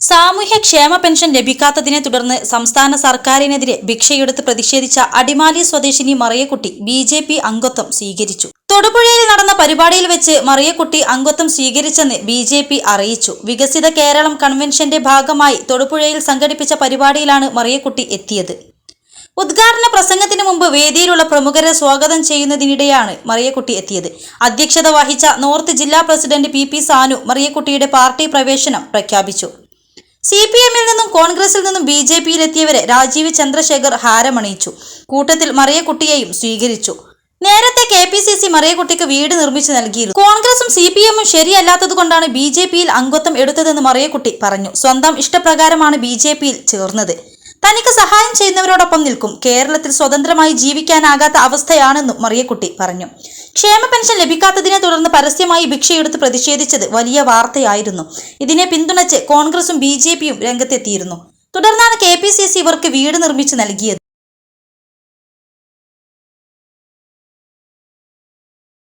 സാമൂഹ്യ ക്ഷേമ പെൻഷൻ ലഭിക്കാത്തതിനെ തുടർന്ന് സംസ്ഥാന സർക്കാരിനെതിരെ ഭിക്ഷയെടുത്ത് പ്രതിഷേധിച്ച അടിമാലി സ്വദേശിനി മറിയക്കുട്ടി ബി ജെ പി അംഗത്വം സ്വീകരിച്ചു. തൊടുപുഴയിൽ നടന്ന പരിപാടിയിൽ വെച്ച് മറിയക്കുട്ടി അംഗത്വം സ്വീകരിച്ചെന്ന് ബി ജെ പി അറിയിച്ചു. വികസിത കേരളം കൺവെൻഷന്റെ ഭാഗമായി തൊടുപുഴയിൽ സംഘടിപ്പിച്ച പരിപാടിയിലാണ് മറിയക്കുട്ടി എത്തിയത്. ഉദ്ഘാടന പ്രസംഗത്തിന് മുമ്പ് വേദിയിലുള്ള പ്രമുഖരെ സ്വാഗതം ചെയ്യുന്നതിനിടെയാണ് മറിയക്കുട്ടി എത്തിയത്. അധ്യക്ഷത വഹിച്ച നോർത്ത് ജില്ലാ പ്രസിഡന്റ് പി പി സാനു മറിയക്കുട്ടിയുടെ പാർട്ടി പ്രവേശനം പ്രഖ്യാപിച്ചു. സി പി എമ്മിൽ നിന്നും കോൺഗ്രസിൽ നിന്നും ബി ജെ പിയിലെത്തിയവരെ രാജീവ് ചന്ദ്രശേഖർ ഹാരമണിയിച്ചു. കൂട്ടത്തിൽ മറിയക്കുട്ടിയെയും സ്വീകരിച്ചു. നേരത്തെ കെ പി സി സി മറിയക്കുട്ടിക്ക് വീട് നിർമ്മിച്ചു നൽകിയിരുന്നു. കോൺഗ്രസും സി പി എമ്മും ശരിയല്ലാത്തതുകൊണ്ടാണ് ബി ജെ പിയിൽ അംഗത്വം എടുത്തതെന്ന് മറിയക്കുട്ടി പറഞ്ഞു. സ്വന്തം ഇഷ്ടപ്രകാരമാണ് ബി ജെ പിയിൽ ചേർന്നത്. തനിക്ക് സഹായം ചെയ്യുന്നവരോടൊപ്പം നിൽക്കും. കേരളത്തിൽ സ്വതന്ത്രമായി ജീവിക്കാനാകാത്ത അവസ്ഥയാണെന്നും മറിയക്കുട്ടി പറഞ്ഞു. ക്ഷേമ പെൻഷൻ ലഭിക്കാത്തതിനെ തുടർന്ന് പരസ്യമായി ഭിക്ഷയെടുത്ത് പ്രതിഷേധിച്ചത് വലിയ വാർത്തയായിരുന്നു. ഇതിനെ പിന്തുണച്ച് കോൺഗ്രസും ബി രംഗത്തെത്തിയിരുന്നു. തുടർന്നാണ് കെ പി സി സി ഇവർക്ക് വീട് നിർമ്മിച്ചു നൽകിയത്.